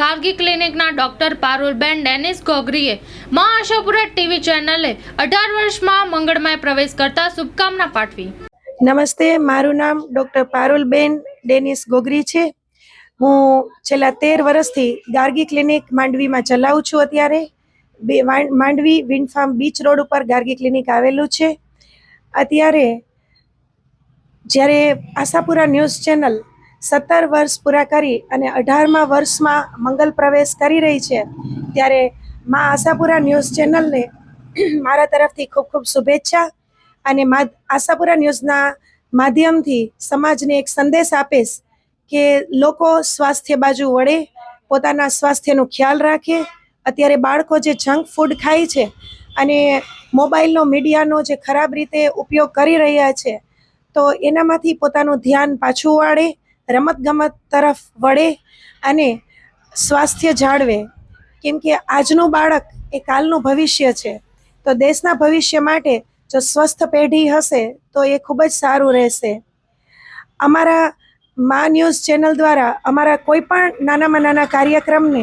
ગાર્ગી ક્લિનિકના ડોક્ટર પારુલબેન ડેનિસ ગોગરીએ મા આશાપુરા ટીવી ચેનલે અઢાર વર્ષમાં મંગળમય પ્રવેશ કરતા શુભકામના પાઠવી. નમસ્તે, મારું નામ ડૉક્ટર પારુલબેન ડેનિસ ગોગરી છે. હું છેલ્લા તેર વર્ષથી ગાર્ગી ક્લિનિક માંડવીમાં ચલાવું છું અત્યારે. બે Mandvi wind farm beach road ઉપર ગાર્ગી ક્લિનિક આવેલું છે. અત્યારે જ્યારે આશાપુરા ન્યૂઝ ચેનલ સત્તર વર્ષ પૂરા કરી અને અઢારમા વર્ષમાં મંગલ પ્રવેશ કરી રહી છે, ત્યારે મા આશાપુરા ન્યૂઝ ચેનલને મારા તરફથી ખૂબ ખૂબ શુભેચ્છા અને આશાપુરા ન્યૂઝના માધ્યમથી સમાજને એક સંદેશ આપીશ કે લોકો સ્વાસ્થ્ય બાજુ વળે, પોતાના સ્વાસ્થ્યનો ખ્યાલ રાખે. અત્યારે બાળકો જે જંક ફૂડ ખાય છે અને મોબાઈલનો મીડિયાનો જે ખરાબ રીતે ઉપયોગ કરી રહ્યા છે, તો એનામાંથી પોતાનું ધ્યાન પાછું વાળે રમતગમત તરફ વળે અને સ્વાસ્થ્ય જાળવે. કેમ કે આજનું બાળક એ કાલનું ભવિષ્ય છે. તો દેશના ભવિષ્ય માટે જો સ્વસ્થ પેઢી હશે, તો એ ખૂબ જ સારું રહેશે. અમારા મા ન્યૂઝ ચેનલ દ્વારા અમારા કોઈ પણ નાનામાં નાના કાર્યક્રમને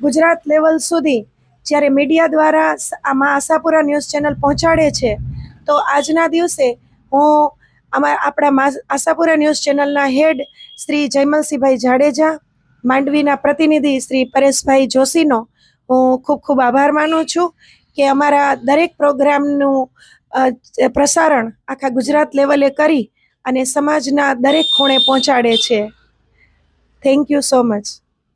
ગુજરાત લેવલ સુધી જ્યારે મીડિયા દ્વારા આમાં આશાપુરા ન્યૂઝ ચેનલ પહોંચાડે છે, તો આજના દિવસે હું અમારા આપણા આશાપુરા ન્યૂઝ ચેનલના હેડ શ્રી જયમલસિંહભાઈ જાડેજા, માંડવીના પ્રતિનિધિ શ્રી પરેશભાઈ જોશીનો હું ખૂબ ખૂબ આભાર માનું છું કે અમારા દરેક પ્રોગ્રામનું પ્રસારણ આખા ગુજરાત લેવલે કરી અને સમાજના દરેક ખૂણે પહોંચાડે છે. Thank you so much